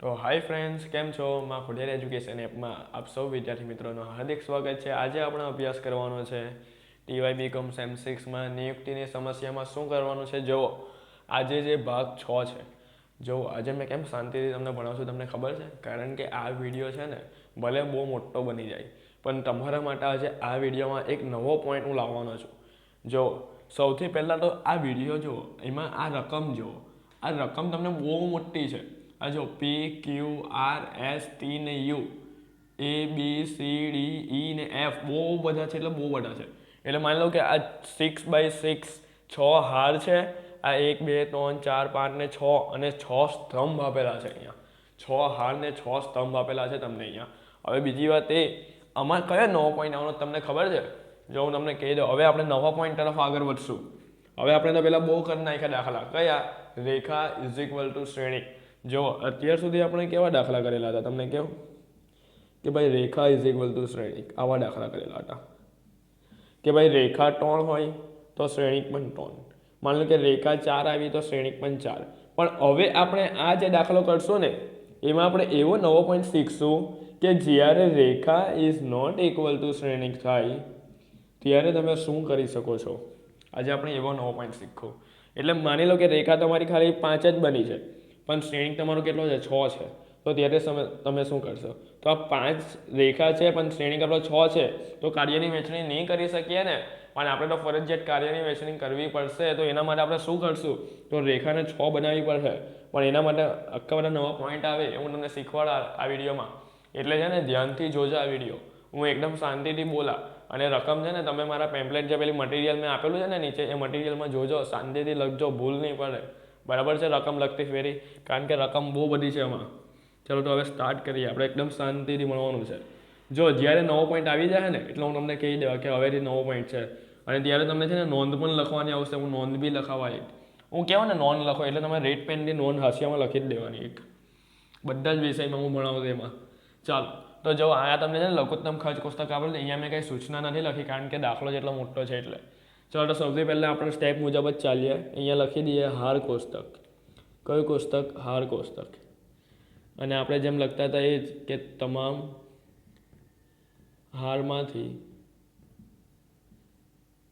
તો hi friends કેમ છો? માં ખુડેર એજ્યુકેશન એપમાં આપ સૌ વિદ્યાર્થી મિત્રોનો હાર્દિક સ્વાગત છે. આજે આપણે અભ્યાસ કરવાનો છે ટીવાય બીકોમ સેમ સિક્સમાં નિયુક્તિની સમસ્યામાં શું કરવાનું છે? જુઓ, આજે જે ભાગ છ છે. જો આજે મેં કેમ શાંતિથી તમને ભણાવશું, તમને ખબર છે? કારણ કે આ વીડિયો છે ને, ભલે બહુ મોટો બની જાય, પણ તમારા માટે આજે આ વિડીયોમાં એક નવો પોઈન્ટ હું લાવવાનો છું. જો સૌથી પહેલાં તો આ વીડિયો જુઓ, એમાં આ રકમ જુઓ. આ રકમ તમને બહુ મોટી છે. આ જો P Q R S T ને U A B C D E ને એફ બહુ બધા છે એટલે બહુ બધા છે. એટલે માની લો કે આ સિક્સ બાય સિક્સ છ હાર છે, આ એક, બે, ત્રણ, ચાર, પાંચ ને છ અને છ સ્તંભ આપેલા છે અહીંયા. છ હાર ને છ સ્તંભ આપેલા છે તમને અહીંયા. હવે બીજી વાત એ, આમાં કયા નવો પોઈન્ટ આવવાનો તમને ખબર છે? જો હું તમને કહી દઉં, હવે આપણે નવા પોઈન્ટ તરફ આગળ વધશું. હવે આપણે તો પહેલાં બહુ કરી નાખ્યા દાખલા. કયા? રેખા ઇઝ ઇક્વલ ટુ શ્રેણી. જો અત્યાર સુધી આપણે કેવા દાખલા કરેલા હતા? તમને કેવું? કે ભાઈ રેખા ઇઝ ઇક્વલ ટુ શ્રેણિક. આવા દાખલા કરેલા હતા. કે ભાઈ રેખા ત્રણ હોય તો શ્રેણિક પણ ત્રણ માની લો કે રેખા ચાર આવી તો શ્રેણિક પણ ચાર. પણ હવે આપણે આ જે દાખલો કરશું ને, એમાં આપણે એવો નવો પોઈન્ટ શીખશું કે જ્યારે રેખા ઇઝ નોટ ઇક્વલ ટુ શ્રેણિક થાય, ત્યારે તમે શું કરી શકો છો? આજે આપણે એવો નવો પોઈન્ટ શીખો. એટલે માની લો કે રેખા તમારી ખાલી પાંચ જ બની છે. પણ શ્રેણિક તમારો કેટલો છે? છ છે. તો ત્યારે તમે તમે શું કરશો? તો આ પાંચ રેખા છે પણ શ્રેણિક આપણો છ છે? તો કાર્યની વહેંચણી નહીં કરી શકીએ ને પણ આપણે તો ફરજિયાત કાર્યની વહેંચણી કરવી પડશે, તો એના માટે આપણે શું કરશું? તો રેખાને છ બનાવવી પડશે. પણ એના માટે આખા બધા નવા પોઈન્ટ આવે એ હું તમને શીખવાડા આ વિડીયોમાં. એટલે છે ને, ધ્યાનથી જોજો આ વીડિયો. હું એકદમ શાંતિથી બોલા. અને રકમ છે ને, તમે મારા પેમ્પલેટ જે પેલી મટીરિયલ મેં આપેલું છે ને નીચે, એ મટીરિયલમાં જોજો, શાંતિથી લખજો, ભૂલ નહીં પડે. બરાબર છે, રકમ લખતી ફેરી. કારણ કે રકમ બહુ બધી છે એમાં. ચલો તો હવે સ્ટાર્ટ કરીએ. આપણે એકદમ શાંતિથી મળવાનું છે. જો જ્યારે નવો પોઈન્ટ આવી જાય ને, એટલે હું તમને કહી દેવા કે હવેથી નવો પોઈન્ટ છે. અને ત્યારે તમને છે ને નોંધ પણ લખવાની આવશે. હું નોંધ બી લખાવાય. હું કહેવાય ને નોંધ લખો, એટલે તમે રેડ પેનની નોંધ હાસ્યામાં લખી જ દેવાની એક. બધા જ વિષયમાં હું ભણાવું એમાં. ચાલો, તો જો આ તમને છે ને લઘુત્તમ ખર્ચ કોષ્ટક આપેલું અહીંયા મેં કંઈ સૂચના નથી લખી, કારણ કે દાખલો જેટલો મોટો છે એટલે. ચાલો, સૌથી પહેલાં આપણે સ્ટેપ મુજબ જ ચાલીએ. અહીંયા લખી દઈએ હાર કોષ્ટક. કયું કોષ્ટક? હાર કોષ્ટક. અને આપણે જેમ લખતા હતા એ જ કે તમામ હારમાંથી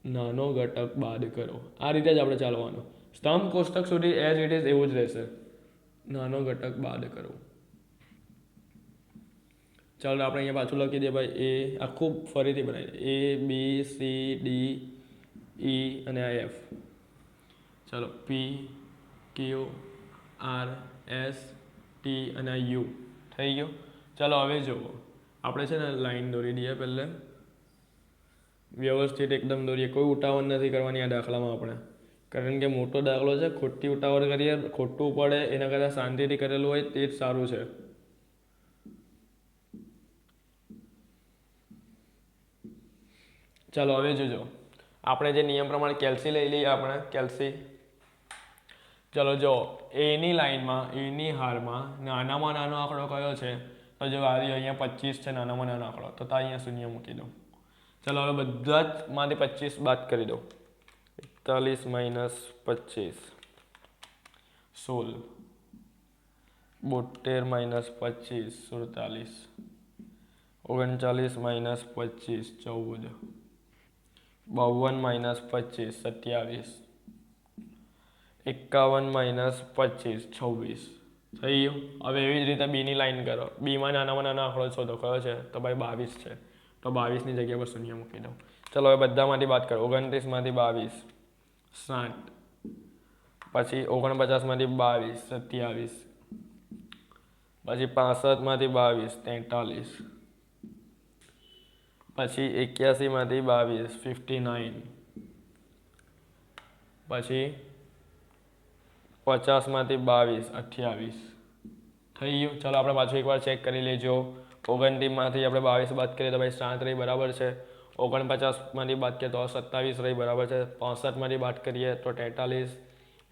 નાનો ઘટક બાદ કરો. આ રીતે જ આપણે ચાલવાનું. સ્તંભ કોષ્ટક સુધી એઝ ઇટ ઇઝ એવું જ રહેશે. નાનો ઘટક બાદ કરો. ચાલો, આપણે અહીંયા પાછું લખી દઈએ ભાઈ, એ આખું ફરીથી બનાવી A B C D E અને આ એફ ચાલો P Q R S T અને આ યુ થઈ ગયો? ચાલો, હવે જુઓ આપણે છે ને લાઈન દોરી દઈએ પહેલે. વ્યવસ્થિત એકદમ દોરીએ. કોઈ ઉતાવળ નથી કરવાની આ દાખલામાં આપણે. કારણ કે મોટો દાખલો છે, ખોટી ઉતાવળ કરીએ, ખોટું પડે, એના કરતાં શાંતિથી કરેલું હોય તે જ સારું છે. ચાલો, હવે જોજો. આપણે જે નિયમ પ્રમાણે કેલ્સી લઈ લઈએ આપણે, કેલ્સી. ચલો જો એની લાઈનમાં એની હારમાં નાનામાં નાનો આંકડો કયો છે? તો જો આવી અહીંયા પચીસ છે, નાનામાં નાનો આંકડો. તો તો અહીંયા શૂન્ય મૂકી દો ચલો, હવે બધા જ માંથી પચીસ બાદ કરી દો એકતાલીસ માઇનસ પચીસ. સોળ. બોતેર માઇનસ પચીસ, સુડતાલીસ. ઓગણચાલીસ માઇનસ પચીસ, ચૌદ. બાવન માઇનસ પચીસ, સત્યાવીસ. એકાવન માઇનસ પચીસ, છવ્વીસ. થઈ ગયું? હવે એવી જ રીતે બીની લાઈન કરો. બીમાં નાનામાં નાના આંકડો શોધો કયો છે? તો ભાઈ બાવીસ છે. તો બાવીસની જગ્યા પર શૂન્ય મૂકી દઉં. ચલો, હવે બધામાંથી વાત કરો. ઓગણત્રીસમાંથી બાવીસ, સાઠ. પછી ઓગણપચાસમાંથી બાવીસ, સત્યાવીસ. પછી પાસઠમાંથી બાવીસ, તેતાલીસ. પછી એક્યાસીમાંથી બાવીસ ફિફ્ટી નાઇન પછી પચાસમાંથી બાવીસ, અઠ્યાવીસ. થઈ ગયું? ચાલો આપણે પાછું એકવાર ચેક કરી લેજો. ઓગણત્રીસમાંથી આપણે બાવીસ બાદ કરીએ તો ભાઈ સાત રહી બરાબર છે. ઓગણપચાસમાંથી બાદ કરીએ તો સત્તાવીસ રહી બરાબર છે. પાસઠમાંથી બાદ કરીએ તો તેતાલીસ.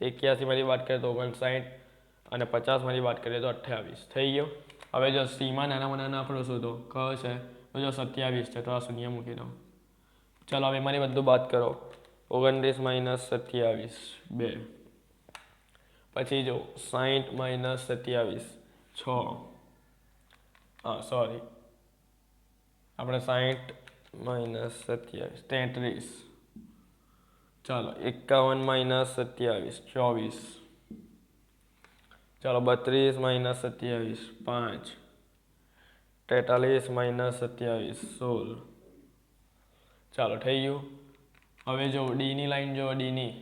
એક્યાસીમાંથી બાદ કરીએ તો ઓગણસાઠ. અને પચાસમાંથી બાદ કરીએ તો અઠ્યાવીસ. થઈ ગયો? હવે જો સીમા નાનામાં નાના આંકડો શોધો કયો છે? જો સત્યાવીસ છે, તો આ મૂકી દઉં. ચાલો, હવે મારી બધું બાદ કરો. ઓગણત્રીસ માઇનસ સત્યાવીસ, બે. પછી જો સાહીઠ માઇનસ સત્યાવીસ, છ. હા સોરી આપણે સાહીઠ માઇનસ સત્યાવીસ, તેત્રીસ. ચાલો, એકાવન માઇનસ સત્યાવીસ, ચોવીસ. ચાલો, બત્રીસ માઇનસ સત્યાવીસ, પાંચ. તેતાલીસ માઇનસ સત્યાવીસ, સોળ. ચાલો, થઈ ગયું. હવે જો ડીની લાઈન જો ડીની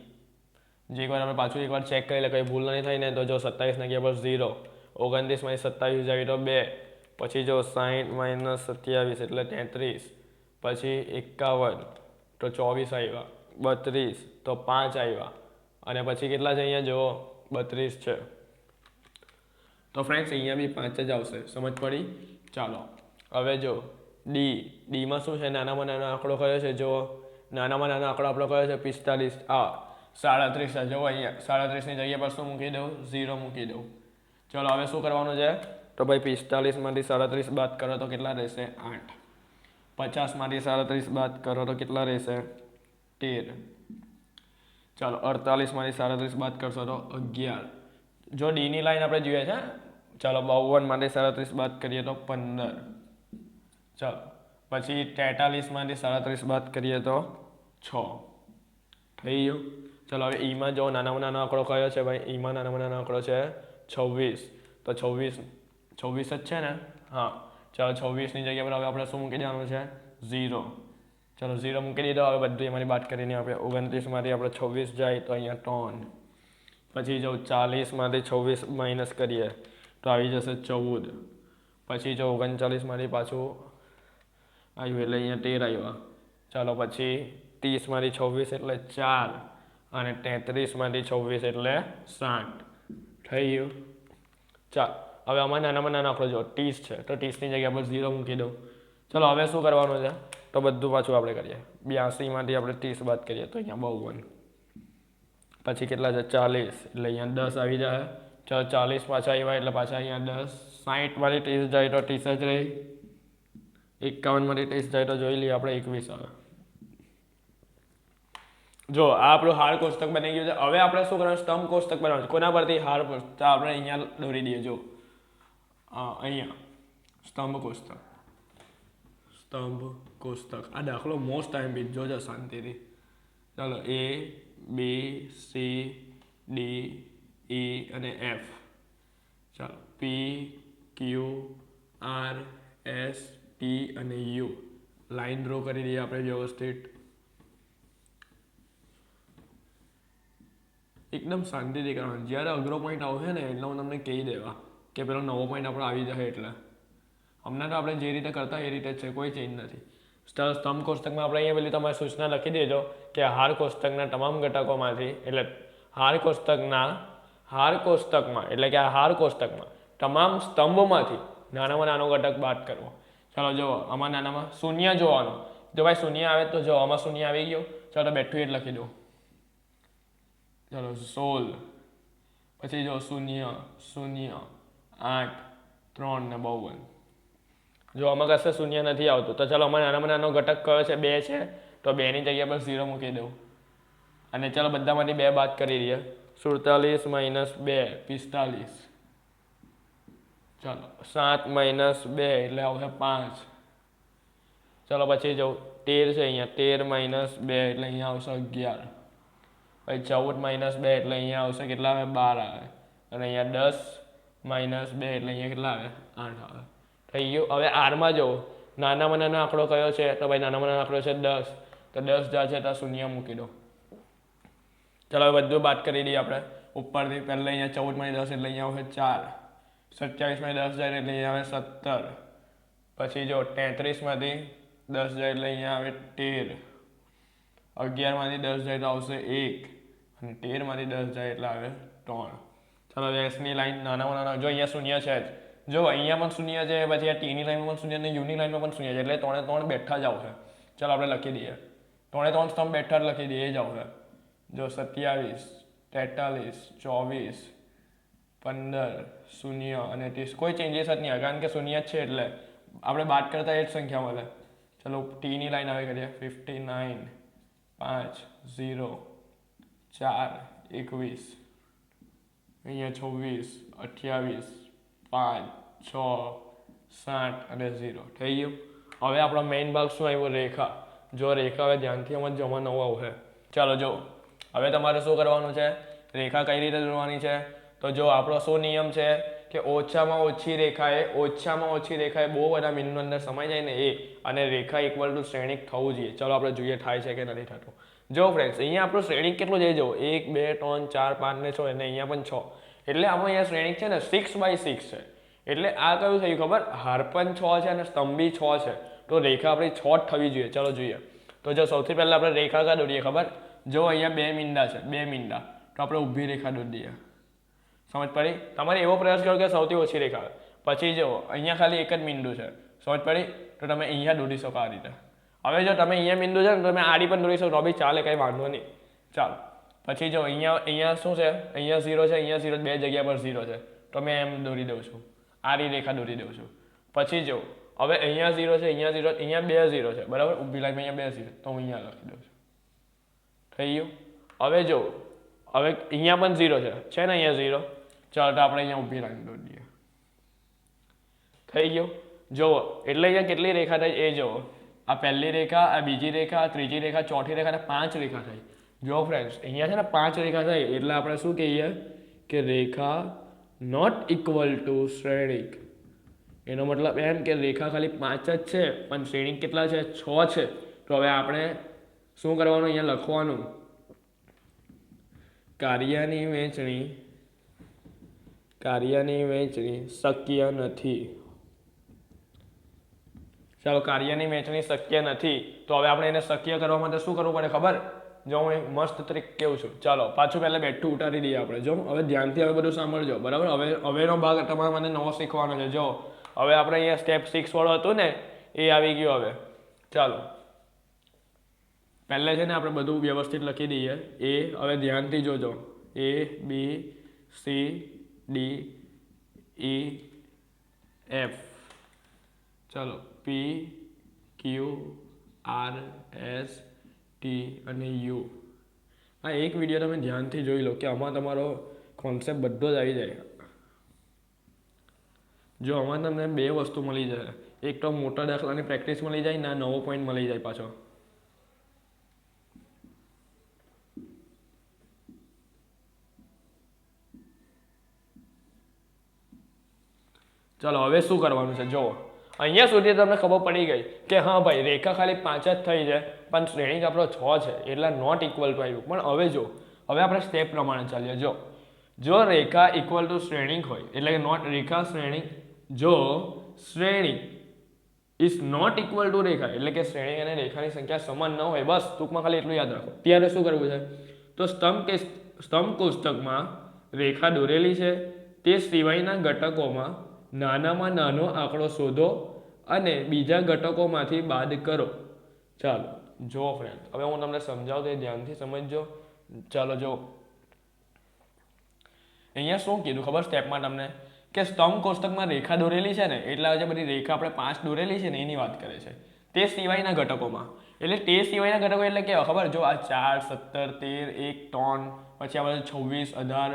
જે એકવાર આપણે પાછું એકવાર ચેક કરી લે, કંઈ ભૂલ નહીં થાય ને, તો જો સત્તાવીસના ગયા પર ઝીરો ઓગણત્રીસ માઇનસ સત્તાવીસ જાય તો બે. પછી જો સાહીઠ માઇનસ સત્યાવીસ એટલે તેત્રીસ. પછી એકાવન. તો ચોવીસ આવ્યા બત્રીસ. તો પાંચ આવ્યા અને પછી કેટલા છે અહીંયા? જુઓ, બત્રીસ છે. તો ફ્રેન્ડ્સ અહીંયા બી પાંચ જ આવશે. સમજ પડી? ચાલો. હવે જો, ડી, ડીમાં શું છે? નાનામાં નાનો આંકડો કયો છે? જો નાનામાં નાનો આંકડો આપણો કયો છે? પિસ્તાલીસ. આ સાડત્રીસ છે. જો અહીંયા, સાડત્રીસની જગ્યા પર શું મૂકી દઉં? ઝીરો મૂકી દઉં. ચલો, હવે શું કરવાનું છે? તો ભાઈ પિસ્તાલીસમાંથી સાડત્રીસ બાદ કરો તો કેટલા રહેશે? આઠ. પચાસમાંથી સાડત્રીસ બાદ કરો તો કેટલા રહેશે? તેર. ચાલો, અડતાલીસમાંથી સાડત્રીસ બાદ કરશો તો અગિયાર. જો ડીની લાઈન આપણે જોઈએ છે ચાલો બાવનમાંથી સાડત્રીસ બાદ કરીએ તો પંદર. ચાલો, પછી તેતાલીસમાંથી સાડત્રીસ બાદ કરીએ તો છ. થઈ ગયું? ચાલો, હવે ઈમાં જો નાનામાં નાનો આંકડો કયો છે ભાઈ? ઈમાં નાનામાં નાનો આંકડો છે છવ્વીસ. તો છવ્વીસ છવ્વીસ જ છે ને? હા. ચાલો, છવ્વીસની જગ્યા પર હવે આપણે શું મૂકી દેવાનું છે? ઝીરો. ચાલો, ઝીરો મૂકી દીધો. હવે બધું એમાંથી બાદ કરીને આપણે ઓગણત્રીસમાંથી આપણે છવ્વીસ જાય તો અહીંયા ત્રણ. પછી જો ચાલીસમાંથી છવ્વીસ માઇનસ કરીએ તો આવી જશે ચૌદ. પછી જો ઓગણચાલીસમાંથી પાછું આવ્યું એટલે અહીંયા તેર આવ્યા. ચાલો પછી ત્રીસમાંથી છવ્વીસ એટલે ચાર અને તેત્રીસમાંથી છવ્વીસ એટલે સાઠ. થઈ ગયું? ચાલ, હવે આમાં નાનામાં નાનો આંકડો જો ત્રીસ છે, તો ત્રીસની જગ્યા પર ઝીરો મૂકી દઉં. ચલો, હવે શું કરવાનું છે? તો બધું પાછું આપણે કરીએ. બ્યાસીમાંથી આપણે ત્રીસ બાદ કરીએ તો અહીંયા બાવન પછી કેટલા છે? ચાલીસ. એટલે અહીંયા દસ આવી જાય ચાલો ચાલીસ પાછા આવ્યા એટલે પાછા અહીંયા દસ. સાહીઠમાંથી ત્રીસ જાય તો ત્રીસ જ રહી. એકાવનમાંથી ત્રીસ જાય તો જોઈ લઈએ આપણે એકવીસ આવે જો, આ આપણું હાર કોષ્ટક બની ગયું છે. હવે આપણે શું કરવાનું? સ્તંભ કોષ્ટક બનાવવાનું છે. કોના પરથી હાર તો આપણે અહીંયા દોરી દઈએ, જો. અહીંયા. સ્તંભ કોષ્ટક. સ્તંભ કોષ્ટક. આ દાખલો મોસ્ટ ટાઈમ બી જોજો શાંતિથી. ચાલો એ બી સી ડી ઈ અને એફ ચાલો. P Q R S T અને યુ લાઈન ડ્રો કરી દઈએ આપણે વ્યવસ્થિત. એકદમ શાંતિથી કરવાનું. જ્યારે અઘરો પોઈન્ટ આવશે ને, એટલે હું તમને કહી દેવા કે પેલો નવો પોઈન્ટ આપણો આવી જશે એટલે. હમણાં તો આપણે જે રીતે કરતા એ રીતે છે, કોઈ ચેન્જ નથી. સ્ત- સ્તંભ કોષ્ટકમાં આપણે અહીંયા પેલી તમારી સૂચના લખી દેજો કે હાર કોષ્ટકના તમામ ઘટકોમાંથી, એટલે હાર કોષ્ટકના હાર કોષ્ટકમાં, એટલે કે આ હાર કોષ્ટકમાં તમામ સ્તંભમાંથી નાનામાં નાનો ઘટક બાદ કરવો. ચાલો જુઓ, આમાં નાનામાં શૂન્ય જોવાનું. જો ભાઈ શૂન્ય આવે તો જો આમાં શૂન્ય આવી ગયો. ચાલો બેઠું એટલે લખી દઉં. ચાલો, સોળ. પછી જો શૂન્ય શૂન્ય, આઠ, ત્રણ ને બાવન. જો આમાં કશે શૂન્ય નથી આવતું, તો ચાલો આમાં નાનામાં નાનો ઘટક કયો છે? બે છે. તો બેની જગ્યા પર ઝીરો મૂકી દઉં. અને ચાલો બધામાંથી બે બાદ કરી દઈએ. સુડતાલીસ માઇનસ બે, પિસ્તાલીસ. ચાલો, સાત માઇનસ બે એટલે આવશે પાંચ. ચાલો, પછી જવું. તેર છે અહીંયા, તેર માઇનસ બે એટલે અહીંયા આવશે અગિયાર. પછી ચૌદ માઇનસ બે એટલે અહીંયા આવશે કેટલા આવે? બાર આવે. અને અહીંયા દસ માઇનસ બે એટલે અહીંયા કેટલા આવે? આઠ આવે. થઈ ગયું. હવે આરમાં જવું. નાનામાં નાનો આંકડો કયો છે? તો ભાઈ, નાનામાં નાનો આંકડો છે દસ. તો દસ જ્યાં છે ત્યાં શૂન્ય મૂકી દો. ચાલો હવે બધું બાદ કરી દઈએ આપણે. ઉપરથી પહેલાં અહીંયા ચૌદમાંથી દસ એટલે અહીંયા આવશે ચાર. સત્યાવીસમાંથી દસ જાય એટલે અહીંયા આવે સત્તર. પછી જો તેત્રીસમાંથી દસ જાય એટલે અહીંયા આવે તેર. અગિયારમાંથી દસ જાય તો આવશે એક. અને તેરમાંથી દસ જાય એટલે આવે ત્રણ. ચાલો એસની લાઈન નાનામાં નાના જો અહીંયા શૂન્ય છે જ. જો અહીંયા પણ શૂન્ય છે, પછી આ ટીની લાઈનમાં પણ શૂન્ય અને યુની લાઈનમાં પણ શૂન્ય છે. એટલે ત્રણે ત્રણ બેઠા જ આવશે. ચાલો આપણે લખી દઈએ. ત્રણે ત્રણ સ્તંભ બેઠા જ લખી દઈએ જ આવશે. જો સત્યાવીસ તેતાલીસ ચોવીસ પંદર શૂન્ય અને ત્રીસ. કોઈ ચેન્જીસ જ નહીં. આવે કારણ કે શૂન્ય જ છે એટલે આપણે બાદ કરતા એ જ સંખ્યા મળે ચલો ટીની લાઈન આવે કરીએ. ફિફ્ટી નાઇન પાંચ ઝીરો ચાર, એકવીસ, અહીંયા છવ્વીસ, અઠ્યાવીસ, પાંચ, છ, સાત અને ઝીરો થઈ ગયું? હવે આપણો મેઇન ભાગ શું આવ્યો? રેખા. જો રેખા હવે ધ્યાનથી અમારે જમા નવું આવશે. ચાલો, જો. હવે તમારે શું કરવાનું છે? રેખા કઈ રીતે દોરવાની છે? તો જો આપણો શું નિયમ છે કે ઓછામાં ઓછી રેખાએ ઓછામાં ઓછી રેખાએ બહુ બધા બિંદુ અંદર સમાઈ જાય ને એ અને રેખા ઇક્વલ ટુ શ્રેણિક થવું જોઈએ. ચાલો આપણે જોઈએ થાય છે કે નથી થતું. જો ફ્રેન્ડ્સ અહીંયા આપણું શ્રેણિક કેટલું જઈ જવું? એક, બે, ત્રણ, ચાર, પાંચ ને છ અને અહીંયા પણ છ. એટલે આપણું અહીંયા શ્રેણિક છે ને સિક્સ બાય સિક્સ છે. એટલે આ કયું થયું ખબર? હાર પણ છ છે અને સ્તંભી છ છે. તો રેખા આપણી છ જ થવી જોઈએ. ચાલો જોઈએ. તો જો સૌથી પહેલાં આપણે રેખા કા દોરીએ ખબર? જો અહીંયા બે મીંડા છે, બે મીંડા, તો આપણે ઊભી રેખા દોરી દઈએ. સમજ પડી? તમારે એવો પ્રયાસ કરો કે સૌથી ઓછી રેખા પછી જો અહીંયા ખાલી એક જ મીંડું છે. સમજ પડી? તો તમે અહીંયા દોરી શકો આ રીતે. હવે જો તમે અહીંયા મીંડું છે ને તમે આડી પણ દોરી શકો. તો બી ચાલે, કંઈ વાંધો નહીં. ચાલો. પછી જો અહીંયા અહીંયા શું છે? અહીંયા ઝીરો છે, અહીંયા ઝીરો, બે જગ્યા પર ઝીરો છે. તો મેં એમ દોરી દઉં છું. આડી રેખા દોરી દઉં છું. પછી જો હવે અહીંયા ઝીરો છે, અહીંયા ઝીરો, અહીંયા બે ઝીરો છે. બરાબર? ઊભી લાઈનમાં અહીંયા બે ઝીરો તો હું અહીંયા લખી દઉં છું. થઈ ગયું. હવે જો, હવે અહીંયા પણ ઝીરો છે. છે ને અહીંયા ઝીરો ચાલો તો આપણે અહીંયા ઊભી રાખી દઈએ. થઈ ગયું. જુઓ, એટલે અહીંયા કેટલી રેખા થઈ એ જુઓ. આ પહેલી રેખા, આ બીજી રેખા ત્રીજી રેખા, ચોથી રેખા અને પાંચ રેખા થઈ જો ફ્રેન્ડ્સ અહીંયા છે ને પાંચ રેખા થઈ એટલે આપણે શું કહીએ કે રેખા નોટ ઇક્વલ ટુ શ્રેણિક. એનો મતલબ એમ કે રેખા ખાલી પાંચ જ છે, પણ શ્રેણિક કેટલા છે? છ છે. તો હવે આપણે શું કરવાનું અહીંયા લખવાનું? કાર્યની વહેંચણી કાર્યની વહેંચણી શક્ય નથી. ચાલો, કાર્યની વહેંચણી શક્ય નથી. તો હવે આપણે એને શક્ય કરવા માટે શું કરવું પડે ખબર? જો હું એક મસ્ત ટ્રીક કેવું છું. ચાલો, પાછું પહેલાં બેઠું ઉતારી દઈએ આપણે. જો, હવે ધ્યાનથી હવે બધું સાંભળજો, બરાબર? હવે, હવેનો ભાગ તમારે મને નવો શીખવાનો છે. જો, હવે આપણે અહીંયા સ્ટેપ સિક્સ વાળો હતું ને, એ આવી ગયું હવે. ચાલો. પહેલે છે ને આપણે બધું વ્યવસ્થિત લખી દઈએ. એ હવે ધ્યાનથી જોજો. A, B, C, D, E, F. ચલો. P Q R S T અને યુ આ એક વીડિયો તમે ધ્યાનથી જોઈ લો કે આમાં તમારો કોન્સેપ્ટ બધો જ આવી જાય. જો આમાં તમને બે વસ્તુ મળી જાય. એક તો મોટા દાખલાની પ્રેક્ટિસ મળી જાય ને નવો પોઈન્ટ મળી જાય પાછો. ચાલો, હવે શું કરવાનું છે? જુઓ. અહીંયા સુધી તમને ખબર પડી ગઈ કે હા ભાઈ, રેખા ખાલી પાંચ જ થઈ છે, પણ શ્રેણીક આપણો છ છે, એટલે નોટ ઇક્વલ ટુ આવ્યું પણ હવે જો હવે આપણે સ્ટેપ પ્રમાણે ચાલીએ. જો જો રેખા ઇક્વલ ટુ શ્રેણિક હોય, એટલે કે નોટ રેખા શ્રેણિક જો શ્રેણી ઇઝ નોટ ઇક્વલ ટુ રેખા, એટલે કે શ્રેણી અને રેખાની સંખ્યા સમાન ન હોય, બસ, ટૂંકમાં ખાલી એટલું યાદ રાખો. ત્યારે શું કરવું છે? તો સ્તંભ કે, સ્તંભ કોષ્ટકમાં રેખા દોરેલી છે, તે સિવાયના ઘટકોમાં નાનામાં નાનો આંકડો શોધો અને બીજા ઘટકોમાંથી બાદ કરો. ચાલો જો ફ્રેન્ડ હવે હું તમને સમજાવું તો ધ્યાનથી સમજજો. ચાલો જો અહીંયા શું કીધું ખબર સ્ટેપમાં તમને? કે સ્તંભ કોષ્ટકમાં રેખા દોરેલી છે ને, એટલા જે બધી રેખા આપણે પાંચ દોરેલી છે ને, એની વાત કરે છે. તે સિવાયના ઘટકોમાં. એટલે તે સિવાયના ઘટકો એટલે કેવા? ખબર? જો આ ચાર, સત્તર, તેર, એક, ત્રણ, પછી આ બધા છવ્વીસ, અઢાર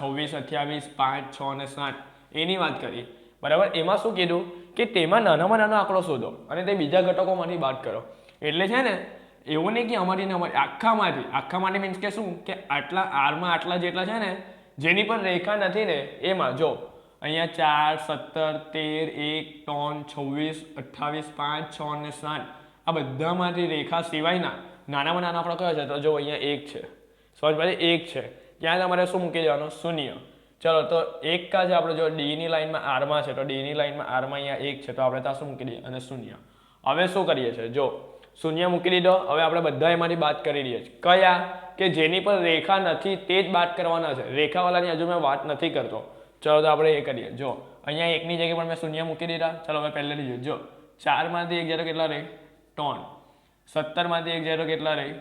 છવ્વીસ, અઠ્યાવીસ, પાંચ, છ અને સાત. એની વાત કરી બરાબર? એમાં શું કીધું? કે તેમાં નાનામાં નાનો આંકડો શોધો અને તે બીજા ઘટકોમાંથી બાદ કરો. એટલે છે ને, એવું નહીં કે અમારી ને અમારી, આખામાંથી આખામાંથી મીન્સ કે શું? કે આટલા આરમાં આટલા જેટલા છે ને, જેની પર રેખા નથી ને, એમાં જો, અહીંયા ચાર, સત્તર, તેર, એક, ત્રણ, છવ્વીસ, અઠ્ઠાવીસ, પાંચ, છ અને સાત. આ બધામાંથી રેખા સિવાયના નાનામાં નાનો આપણો કયો છે? તો જો અહીંયા એક છે. સમજ ભાઈ એક છે. ત્યાં તમારે શું મૂકી દેવાનું? શૂન્ય. ચલો, તો એક કા છે આપણે જો ડીની લાઇનમાં આરમાં છે, તો ડીની લાઇનમાં આરમાં અહીંયા એક છે, તો આપણે ત્યાં શું મૂકી દઈએ? અને શૂન્ય. હવે શું કરીએ છીએ? જો, શૂન્ય મૂકી દીધો, હવે આપણે બધા એમાંથી બાદ કરી દઈએ છીએ. કયા? કે જેની પર રેખા નથી, તે જ બાદ કરવાના છે. રેખાવાળાની હજુ મેં વાત નથી કરતો. ચલો, તો આપણે એ કરીએ. જો, અહીંયા એકની જગ્યાએ પણ મેં શૂન્ય મૂકી દીધા. ચલો, હવે પહેલેથી જોઈએ જો, ચારમાંથી એક જ્યારે કેટલા રહે? ત્રણ. સત્તરમાંથી એક ઝેરો કેટલા રહે?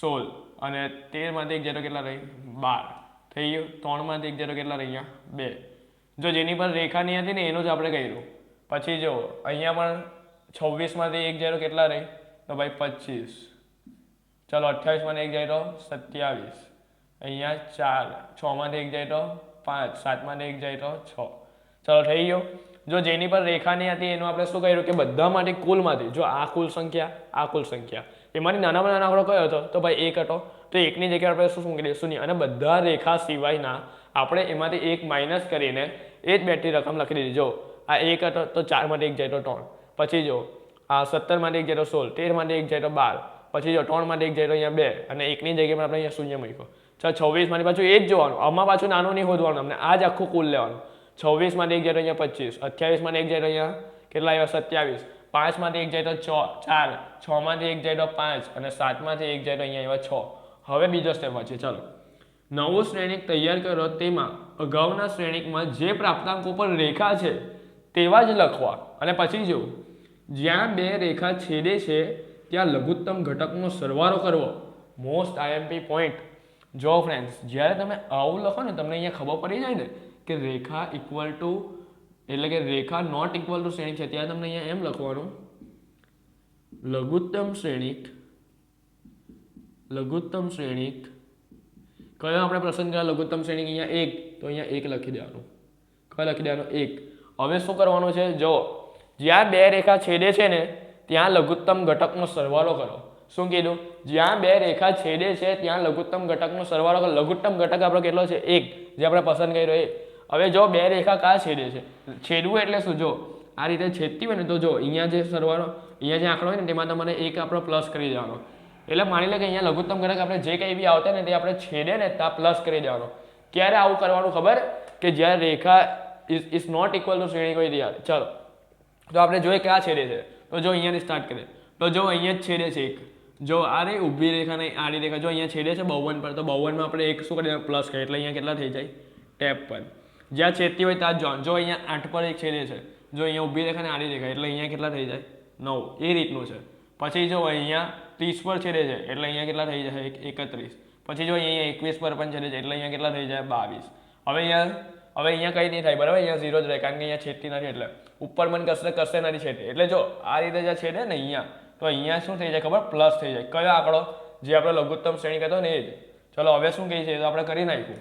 સોળ. અને તેરમાંથી એક ઝેરો કેટલા રહે? બાર. થઈ ગયું. ત્રણમાંથી એક ઝેરો કેટલા રહી ગયા બે. જો જેની પર રેખા નહીં હતી ને, એનું જ આપણે કર્યું. પછી જો, અહીંયા પણ છવ્વીસમાંથી એક ઝેરો કેટલા રહી? તો ભાઈ પચીસ. ચલો, અઠ્યાવીસમાંથી એક જાય તો સત્યાવીસ. અહીંયા ચાર. છમાંથી એક જાય તો પાંચ. સાતમાંથી એક જાય તો છ. ચલો, થઈ ગયો. જો જેની પર રેખા નહીં હતી, એનું આપણે શું કર્યું? કે બધા માટે કુલમાંથી, જો આ કુલ સંખ્યા, આ કુલ સંખ્યા. એમાંથી નાનામાં નાનો આંકડો કયો હતો? તો ભાઈ એક હતો. તો એકની જગ્યાએ આપણે શું મૂકી દઈએ શૂન્ય. અને બધા રેખા સિવાયના આપણે એમાંથી એક માઇનસ કરીને એ જ બેટરી રકમ લખી દીધી. જો, આ એક હતો તો ચારમાંથી એક જાય તો ત્રણ. પછી જો, આ સત્તરમાંથી એક જાય તો સોળ. તેરમાંથી એક જાય તો બાર. પછી જો ત્રણમાંથી એક જાય તો અહીંયા બે. અને એકની જગ્યાએ પણ આપણે અહીંયા શૂન્ય મૂક્યો. છવ્વીસ છવ્વીસમાંથી પાછું એ જ જોવાનું. આમાં પાછું નાનું નહીં શોધવાનું અમને. આ જ આખું કુલ લેવાનું. છવ્વીસમાંથી એક જાય તો અહીંયા પચીસ. અઠ્યાવીસમાંથી એક જાય તો અહીંયા કેટલા આવ્યા? સત્યાવીસ. પાંચમાંથી એક જાય તો છ, ચાર. છમાંથી એક જાય તો પાંચ. અને સાતમાંથી એક જાય તો અહીંયા આવ્યા છ. હવે બીજો સ્ટેપ છે. ચાલો. નવું શ્રેણિક તૈયાર કરો. તેમાં અગાઉના શ્રેણિકમાં જે પ્રાપ્તાંકો પર રેખા છે, તેવા જ લખવા. અને પછી જો જ્યાં બે રેખા છેદે છે, ત્યાં લઘુત્તમ ઘટકનો સરવાળો કરવો. મોસ્ટ આઈએમપી પોઈન્ટ જો ફ્રેન્ડ્સ જ્યારે તમે આવું લખો ને, તમને અહીંયા ખબર પડી જાય ને, કે રેખા ઇક્વલ ટુ એટલે કે રેખા નોટ ઇક્વલ ટુ શ્રેણિક છે, ત્યારે તમને અહીંયા એમ લખવાનું. લઘુત્તમ શ્રેણિક લઘુત્તમ શ્રેણિક. કયો આપણે પસંદ કર્યા લઘુત્તમ શ્રેણીક અહીંયા એક, તો અહીંયા એક લખી દેવાનું. કયો લખી દેવાનું? એક. હવે શું કરવાનું છે? જો જ્યાં બે રેખા છેદે છે ને, ત્યાં લઘુત્તમ ઘટકનો સરવાળો કરો. શું કીધું? જ્યાં બે રેખા છેદે છે, ત્યાં લઘુત્તમ ઘટકનો સરવાળો કરો. લઘુત્તમ ઘટક આપણો કેટલો છે? એક. જે આપણે પસંદ કર્યો એ હવે જો બે રેખા કા છેદે છે? છેદવું એટલે શું? જો, આ રીતે છેદતી હોય ને, તો જો, અહીંયા જે સરવાળો, અહીંયા જે આંકડો હોય ને, તેમાં તમારે એક આપણો પ્લસ કરી દેવાનો. એટલે માની લે કે અહીંયા લઘુત્તમ ઘટક આપણે જે કંઈ બી આવતા ને તે આપણે છેદે ને ત્યાં પ્લસ કરી દેવાનો. ક્યારે આવું કરવાનું ખબર? કે જ્યારે રેખા is is not equal to શ્રેણી કોઈ તૈયાર ચલો. તો આપણે જોઈએ ક્યાં છેડે છે. તો જો અહીંયાથી સ્ટાર્ટ કરીએ. તો જો અહીંયા જ છેડે છે એક. જો આ રે ઊભી રેખા નહીં આડી રેખા. જો અહીંયા છેડે છે બાવન પર, તો બાવનમાં આપણે એક શું કરીએ? પ્લસ કરીએ. એટલે અહીંયા કેટલા થઈ જાય? ટેપ પર. જ્યાં છેદતી હોય ત્યાં જોન જો અહીંયા આઠ પર એક છેડે છે. જો અહીંયા ઊભી રેખા ને આડી રેખા. એટલે અહીંયા કેટલા થઈ જાય? નવ. એ રીતનું છે. પછી જો અહીંયા ત્રીસ પર છેદે છે, એટલે અહીંયા કેટલા થઈ જાય એકત્રીસ. પછી જો અહીંયા એકવીસ પર પણ છેદે છે, એટલે અહીંયા કેટલા થઈ જાય? બાવીસ. હવે અહીંયા હવે અહીંયા કંઈ નહીં થાય, બરાબર? અહીંયા ઝીરો જ રહે, કારણ કે અહીંયા છેદતી નથી, એટલે ઉપર મન કશે કશે નથી છેદતી એટલે જો આ રીતે જે છેદે ને અહીંયા, તો અહીંયા શું થઈ જાય ખબર? પ્લસ થઈ જાય. કયો આંકડો? જે આપણે લઘુત્તમ શ્રેણી કહેતો ને એ જ. ચલો, હવે શું કહે છે એ તો આપણે કરી નાખ્યું.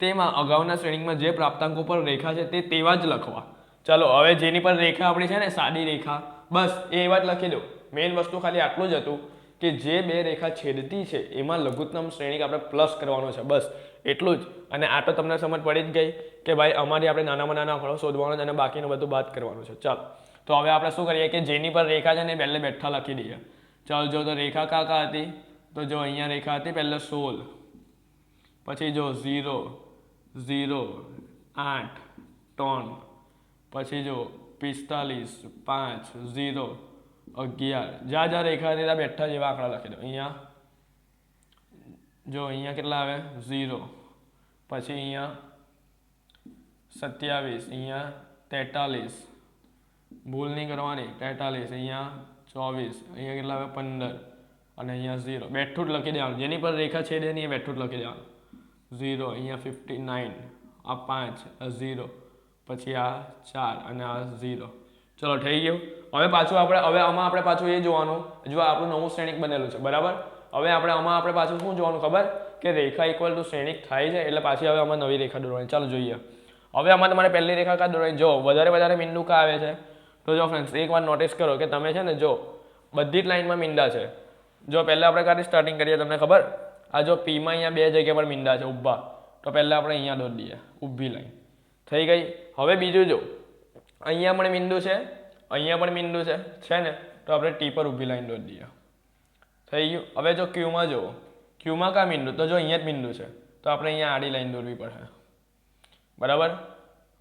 તેમાં અગાઉના શ્રેણીમાં જે પ્રાપ્તાંકો પર રેખા છે, તે તેવા જ લખવા. ચલો, હવે જેની પર રેખા આપણી છે ને, સાદી રેખા. બસ, એ એવા જ લખી દો. મેઇન વસ્તુ ખાલી આટલું જ હતું કે જે બે રેખા છેદતી છે, એમાં લઘુત્તમ શ્રેણીક આપણે પ્લસ કરવાનો છે, બસ. એટલું જ. અને આ તો તમને સમજ પડી જ ગઈ કે ભાઈ અમારી આપણે નાનામાં નાના ફળો શોધવાનો છે અને બાકીનું બધું બાદ કરવાનું છે. ચાલો. તો હવે આપણે શું કરીએ કે જેની પર રેખા છે ને પહેલે બેઠા લખી દઈએ. ચાલ, જો તો રેખા કાકા હતી, તો જો અહીંયા રેખા હતી પહેલે સોળ. પછી જો ઝીરો ઝીરો, આઠ, ત્રણ. પછી જો પિસ્તાલીસ, પાંચ, ઝીરો અગિયાર જ્યાં જ્યાં રેખા હતી ત્યાં બેઠા જેવા આંકડા લખી દો અહીંયા જો અહીંયા કેટલા આવે ઝીરો પછી અહીંયા સત્યાવીસ અહીંયા તેતાલીસ ભૂલ નહીં કરવાની તેતાલીસ અહીંયા ચોવીસ અહીંયા કેટલા આવે પંદર અને અહીંયા ઝીરો બેઠું જ લખી દેવાનું જેની પર રેખા છેદે એની એ બેઠું જ લખી દેવાનું ઝીરો અહીંયા ફિફ્ટી નાઇન આ પાંચ આ ઝીરો પછી આ ચાર અને આ ઝીરો ચલો થઈ ગયું હવે પાછું આપણે, હવે આમાં આપણે પાછું એ જોવાનું, જો આપણું નવું શ્રેણિક બનેલું છે, બરાબર? હવે આપણે આમાં આપણે પાછું શું જોવાનું ખબર? કે રેખા ઇક્વલ ટુ શ્રેણિક થાય છે, એટલે પાછી હવે આમાં નવી રેખા દોરવાની. ચાલો જોઈએ. હવે આમાં તમારે પહેલી રેખા કા દોરવાની? જો, વધારે વધારે મીંડું કા આવે છે? તો જો ફ્રેન્ડ્સ એક વાર નોટિસ કરો કે તમે છે ને, જો, બધી જ લાઈનમાં મીંડા છે. જો, પહેલાં આપણે કાંથી સ્ટાર્ટિંગ કરીએ તમને ખબર? આ જો પીમાં અહીંયા બે જગ્યા પર મીંડા છે, ઊભા. તો પહેલાં આપણે અહીંયા દોરી દઈએ. ઊભી લાઈન થઈ ગઈ? હવે બીજું જો, અહીંયા પણ મીંડું છે. અહીંયા પણ બિંદુ છે છે ને? તો આપણે ટી પર ઊભી લાઈન દોરી દઈએ. થઈ ગયું? હવે જો ક્યુમાં જુઓ. ક્યુમાં કા બિંદુ તો જો અહીંયા જ બિંદુ છે. તો આપણે અહીંયા આડી લાઈન દોરવી પડશે. બરાબર?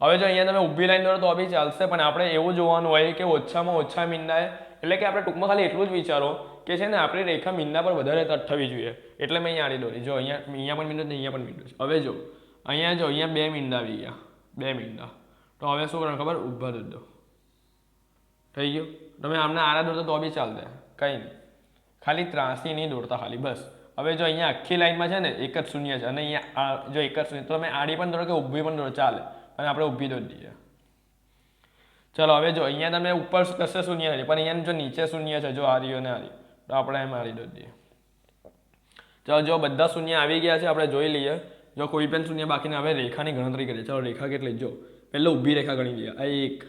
હવે જો અહીંયા તમે ઊભી લાઈન દોરો તો બી ચાલશે, પણ આપણે એવું જોવાનું હોય કે ઓછામાં ઓછા મીંડાએ એટલે કે આપણે ટૂંકમાં ખાલી એટલું જ વિચારો કે છે ને, આપણી રેખા મીંડા પર વધારે તટ જોઈએ. એટલે મેં અહીંયા આડી દોરી. જો અહીંયા અહીંયા પણ મીંડું છે અહીંયા પણ મીંડું છે. હવે જો, અહીંયા જો, અહીંયા બે મીંડા આવી ગયા. બે મીંડા. તો હવે શું કરવાનું ખબર? ઊભા દોરી દો. થઈ ગયું? તમે આમને આરા દોડતા તો બી ચાલશે કંઈ નહીં. ખાલી ત્રાસી નહીં દોડતા ખાલી, બસ. હવે જો અહીંયા આખી લાઈનમાં છે ને, એક જ શૂન્ય છે. અને અહીંયા જો એક જ શૂન્ય, તો તમે આડી પણ દોડો કે ઊભી પણ દોડો ચાલે. અને આપણે ઊભી દોડી દઈએ. ચલો, હવે જો અહીંયા તમે ઉપર કશે શૂન્ય નથી પણ અહીંયા જો નીચે શૂન્ય છે, જો રહ્યો ને આ તો આપણે એમ હારી દઈએ. ચાલો, જો બધા શૂન્ય આવી ગયા છે, આપણે જોઈ લઈએ. જો કોઈ પણ શૂન્ય બાકીને, હવે રેખાની ગણતરી કરીએ. ચાલો, રેખા કેટલી? જો, પહેલાં ઊભી રેખા ગણી લઈએ. આ એક,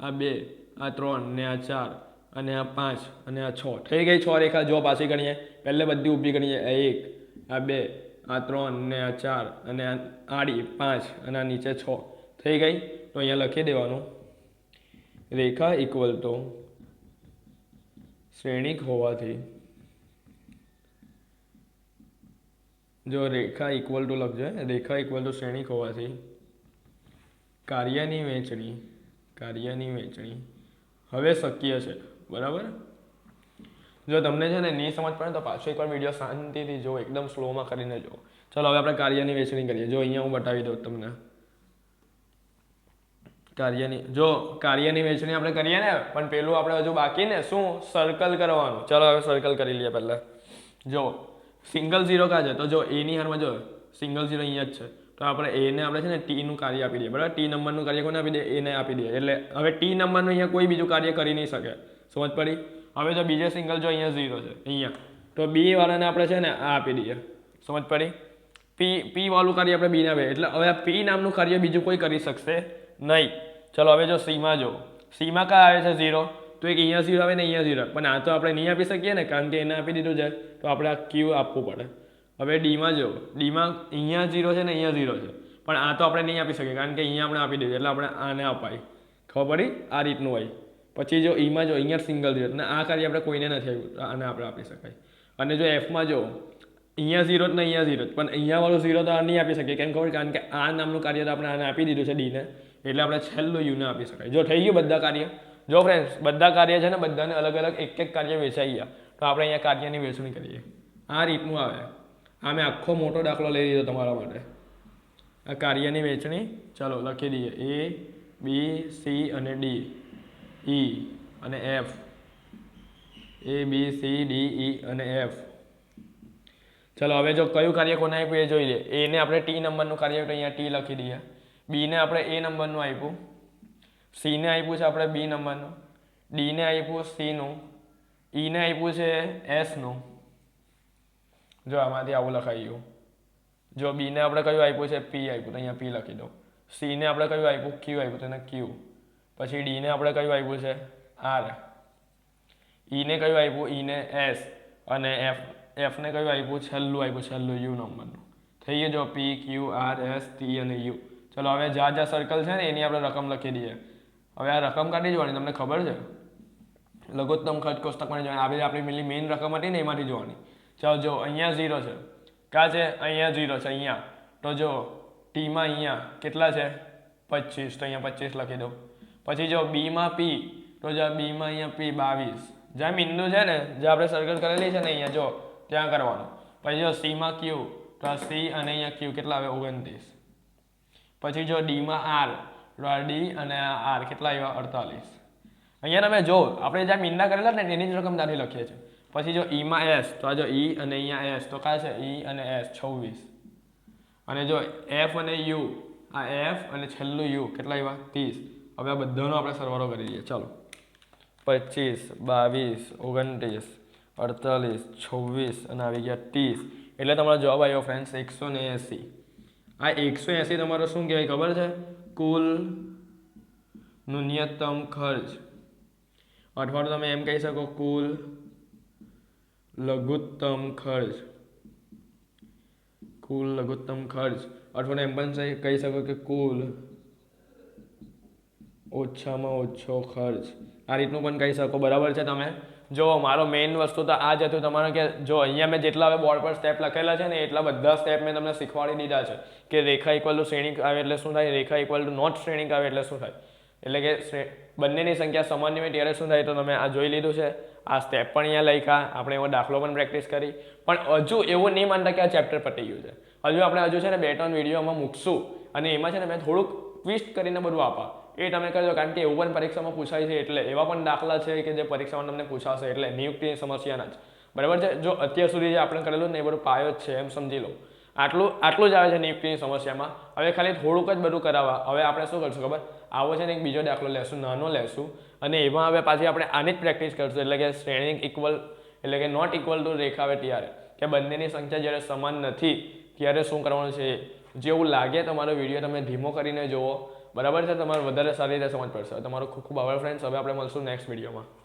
આ બે આ ત્રણ ને આ ચાર અને આ પાંચ અને આ છ. થઈ ગઈ છ રેખા, જો પાછી ગણીએ. પહેલે બધી ઊભી ગણીએ. આ એક, આ બે, આ ત્રણ ને આ ચાર અને આ આડી પાંચ અને આ નીચે છ. થઈ ગઈ? તો અહીંયા લખી દેવાનું. રેખા ઇક્વલ ટુ શ્રેણિક હોવાથી જો રેખા ઇક્વલ ટુ લખજો. રેખા ઇક્વલ ટુ શ્રેણિક હોવાથી કાર્યની વહેંચણી કાર્યની વહેંચણી હવે શક્ય છે. બરાબર? જો તમને છે ને નહીં સમજ પડે તો પાછો એકવાર વીડિયો શાંતિથી જો એકદમ સ્લોમાં કરીને જો ચલો હવે આપણે કાર્યની વેચણી કરીએ. જો અહીંયા હું બતાવી દઉં તમને. કાર્યની, જો કાર્યની વેચણી આપણે કરીએ ને, પણ પેલું આપણે હજુ બાકી ને, શું? સર્કલ કરવાનું. ચલો હવે સર્કલ કરી લઈએ પહેલાં. જો સિંગલ ઝીરો કાં છે? તો જો એની હારમાં જો સિંગલ ઝીરો અહીંયા જ છે. તો આપણે એને આપણે છે ને ટીનું કાર્ય આપી દઈએ. બરાબર? ટી નંબરનું કાર્ય કોને આપી દઈએ? એને આપી દઈએ. એટલે હવે ટી નંબરનું અહીંયા કોઈ બીજું કાર્ય કરી નહીં શકે. સમજ પડી? હવે જો બીજો સિંગલ જો અહીંયા ઝીરો છે, અહીંયા. તો બી વાળાને આપણે છે ને આ આપી દઈએ. સમજ પડી? પી પી વાળું કાર્ય આપણે બીને આપીએ. એટલે હવે આ પી નામનું કાર્ય બીજું કોઈ કરી શકશે નહીં. ચલો, હવે જો સીમાં જો સીમાં કયા આવે છે ઝીરો તો એક અહીંયા ઝીરો આવે ને અહીંયા ઝીરો પણ આ તો આપણે નહીં આપી શકીએ ને, કારણ કે એને આપી દીધું છે. તો આપણે આ ક્યુ આપવું પડે. હવે ડીમાં જો ડીમાં અહીંયા ઝીરો છે ને અહીંયા ઝીરો છે. પણ આ તો આપણે નહીં આપી શકીએ, કારણ કે અહીંયા આપણે આપી દઈએ, એટલે આપણે આને અપાય. ખબર પડી? આ રીતનું હોય. પછી જો ઈમાં જો, અહીંયા સિંગલ ઝીરો અને આ કાર્ય આપણે કોઈને નથી આવ્યું આને આપણે આપી શકાય. અને જો એફમાં જો, અહીંયા ઝીરો ને અહીંયા ઝીરો પણ અહીંયા વાળું ઝીરો તો આ નહીં આપી શકીએ, કેમ ખબર? કારણ કે આ નામનું કાર્ય તો આપણે આને આપી દીધું છે ડીને એટલે આપણે છેલ્લું યુને આપી શકાય. જો થઈ ગયું બધા કાર્ય? જો ફ્રેન્ડ્સ બધા કાર્ય છે ને, બધાને અલગ અલગ એક એક કાર્ય વેચાઈ ગયા, તો આપણે અહીંયા કાર્યની વેચણી કરીએ. આ રીતનું આવે. આ મેં આખો મોટો દાખલો લઈ લીધો તમારા માટે. આ કાર્યની વેચણી ચાલો લખી દઈએ. એ બી સી અને ડી ઈ અને F A B C D E અને એફ ચાલો, હવે જો કયું કાર્ય કોને આપ્યું એ જોઈ લે. એને આપણે ટી નંબરનું કાર્ય અહીંયા ટી લખી દઈએ. બીને આપણે એ નંબરનું આપ્યું. સીને આપ્યું છે આપણે બી નંબરનું. ડીને આપ્યું સીનું ઈને આપ્યું છે એસનું જો આમાંથી આવું લખાઈ ગયું. જો બીને આપણે કયું આપ્યું છે? પી આપ્યું તો અહીંયા પી લખી દો સીને આપણે કયું આપ્યું? ક્યુ આપ્યું તો એને ક્યુ પછી ડીને આપણે કયું આપ્યું છે? આર ઈને કયું આપ્યું? ઈને એસ અને એફ એફને કયું આપ્યું? છેલ્લું આપ્યું, છેલ્લું યુ નંબરનું. થઈ ગયું જો P Q R S T અને યુ ચલો હવે જ્યાં જ્યાં સર્કલ છે ને એની આપણે રકમ લખી દઈએ. હવે આ રકમ કાઢી જોવાની, તમને ખબર છે? લઘુત્તમ ખર્ચ કોષ્ટકમાં જોવાની. આવી આપણી પેલી મેઇન રકમ હતી ને એમાંથી જોવાની. ચાલો જો અહીંયા ઝીરો છે. ક્યાં છે? અહીંયા ઝીરો છે, અહીંયા. તો જો ટીમાં અહીંયા કેટલા છે? પચીસ. તો અહીંયા પચીસ લખી દો. પછી જો બીમાં પી તો જો બીમાં અહીંયા પી બાવીસ. જ્યાં બિંદુ છે ને, જે આપણે સર્કલ કરેલી છે ને અહીંયા, જો, ત્યાં કરવાનું. પછી જો સીમાં ક્યુ તો આ સી અને અહીંયા ક્યુ કેટલા આવે? ઓગણત્રીસ. પછી જો ડીમાં આર તો આ ડી અને આ આર કેટલા આવ્યા? અડતાલીસ. અહીંયા તમે જો, આપણે જ્યાં મીંડા કરેલા ને, એની જ રકમ ત્યાંથી લખીએ છીએ. પછી જો ઈમાં એસ, તો આ જો ઈ અને અહીંયા એસ, તો કાં છે? ઈ અને એસ, છવ્વીસ. અને જો એફ અને યુ, આ એફ અને છેલ્લું યુ, કેટલા આવ્યા ત્રીસ. હવે આ બધાનો આપણે સરવાળો કરી દઈએ ચાલો. પચીસ, બાવીસ, ઓગણત્રીસ, અડતાલીસ, છવ્વીસ અને આવી ગયા ત્રીસ. એટલે તમારો જવાબ આવ્યો ફ્રેન્ડ્સ એકસો ને એંસી. આ એકસો એંસી તમારો શું કહેવાય ખબર છે? કુલ ન્યૂનતમ ખર્ચ. અથવા તો તમે એમ કહી શકો કુલ લઘુત્તમ ખર્ચ. કુલ લઘુત્તમ ખર્ચ. અથવા એમ પણ કહી શકો કે કુલ ઓછામાં ઓછો ખર્ચ. આ રીતનું પણ કહી શકો. બરાબર છે તમે? જો મારો મેઇન વસ્તુ તો આ જ હતું તમારે કે જો અહીંયા મેં જેટલા હવે બોર્ડ પર સ્ટેપ લખેલા છે ને એટલા બધા સ્ટેપ મેં તમને શીખવાડી દીધા છે કે રેખા ઇક્વલ ટુ શ્રેણિક આવે એટલે શું થાય? રેખા ઇક્વલ ટુ નોટ શ્રેણિક આવે એટલે શું થાય? એટલે કે બંનેની સંખ્યા સમાન હોય ત્યારે શું થાય? તો તમે આ જોઈ લીધું છે. આ સ્ટેપ પણ અહીંયા લખ્યા, આપણે એવો દાખલો પણ પ્રેક્ટિસ કરી. પણ હજુ એવું નહીં માનતા કે આ ચેપ્ટર પતી ગયું છે. હજુ આપણે હજુ છે ને બે ત્રણ વિડીયોમાં મૂકશું અને એમાં છે ને મેં થોડુંક ટ્વિસ્ટ કરીને બધું આપા. એ તમે કરજો, કારણ કે એવું પણ પરીક્ષામાં પૂછાય છે, એટલે એવા પણ દાખલા છે કે જે પરીક્ષામાં તમને પૂછાશે, એટલે નિયુક્તિની સમસ્યાના જ. બરાબર છે? જો અત્યાર સુધી જે આપણે કરેલું ને એ બધું પાયો જ છે, એમ સમજી લો. આટલું આટલું જ આવે છે નિયુક્તિની સમસ્યામાં. હવે ખાલી થોડુંક જ બધું કરાવવા. હવે આપણે શું કરશું ખબર? આવો છે ને એક બીજો દાખલો લેશું, નાનો લેશું. અને એમાં હવે પાછી આપણે આની જ પ્રેક્ટિસ કરશું. એટલે કે શ્રેણી ઇક્વલ એટલે કે નોટ ઇક્વલ ટુ રેખા આવે ત્યારે. કે બંનેની સંખ્યા જ્યારે સમાન નથી, ત્યારે શું કરવાનું છે? જેવું લાગે તમારો વીડિયો તમે ધીમો કરીને જુઓ. બરાબર છે? તમારે વધારે સારી રીતે સમજ પડશે. તમારો ખૂબ ખૂબ આભાર ફ્રેન્ડ્સ હવે આપણે મળશું નેક્સ્ટ વિડીયોમાં